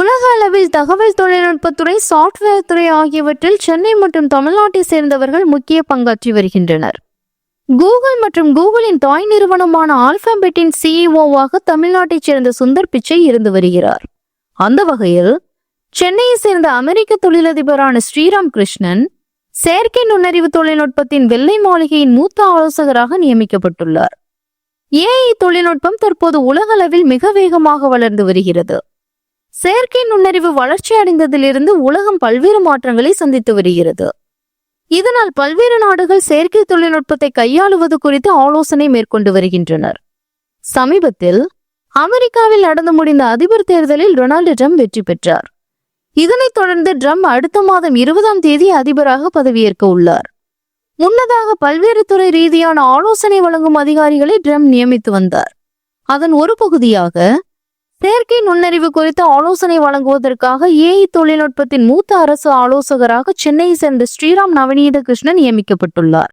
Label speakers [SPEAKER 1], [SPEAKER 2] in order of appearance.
[SPEAKER 1] உலக அளவில் தகவல் தொழில்நுட்பத்துறை சாஃப்ட்வேர் துறை ஆகியவற்றில் சென்னை மற்றும் தமிழ்நாட்டை சேர்ந்தவர்கள் முக்கிய பங்காற்றி வருகின்றனர். கூகுள் மற்றும் கூகுளின் தாய் நிறுவனமான ஆல்பாபெட்டின் சிஇஓவாக தமிழ்நாட்டைச் சேர்ந்த சுந்தர் பிச்சை இருந்து வருகிறார். அந்த வகையில் சென்னையை சேர்ந்த அமெரிக்க தொழிலதிபரான ஸ்ரீராம் கிருஷ்ணன் செயற்கை நுண்ணறிவு தொழில்நுட்பத்தின் வெள்ளை மாளிகையின் மூத்த ஆலோசகராக நியமிக்கப்பட்டுள்ளார். ஏஐ தொழில்நுட்பம் தற்போது உலகளவில் மிக வேகமாக வளர்ந்து வருகிறது. செயற்கை நுண்ணறிவு வளர்ச்சி அடைந்ததிலிருந்து உலகம் பல்வேறு மாற்றங்களை சந்தித்து வருகிறது. இதனால் பல்வேறு நாடுகள் செயற்கை தொழில்நுட்பத்தை கையாளுவது குறித்து ஆலோசனை மேற்கொண்டு வருகின்றனர். சமீபத்தில் அமெரிக்காவில் நடந்து முடிந்த அதிபர் தேர்தலில் டொனால்டு ட்ரம்ப் வெற்றி பெற்றார். இதனைத் தொடர்ந்து ட்ரம்ப் அடுத்த மாதம் இருபதாம் தேதி அதிபராக பதவியேற்க உள்ளார். முன்னதாக பல்வேறு துறை ரீதியான ஆலோசனை வழங்கும் அதிகாரிகளை ட்ரம்ப் நியமித்து வந்தார். அதன் ஒரு பகுதியாக செயற்கை நுண்ணறிவு குறித்து ஆலோசனை வழங்குவதற்காக ஏஐ தொழில்நுட்பத்தின் மூத்த அரசு ஆலோசகராக சென்னையை சேர்ந்த ஸ்ரீராம் நவநீத கிருஷ்ணன் நியமிக்கப்பட்டுள்ளார்.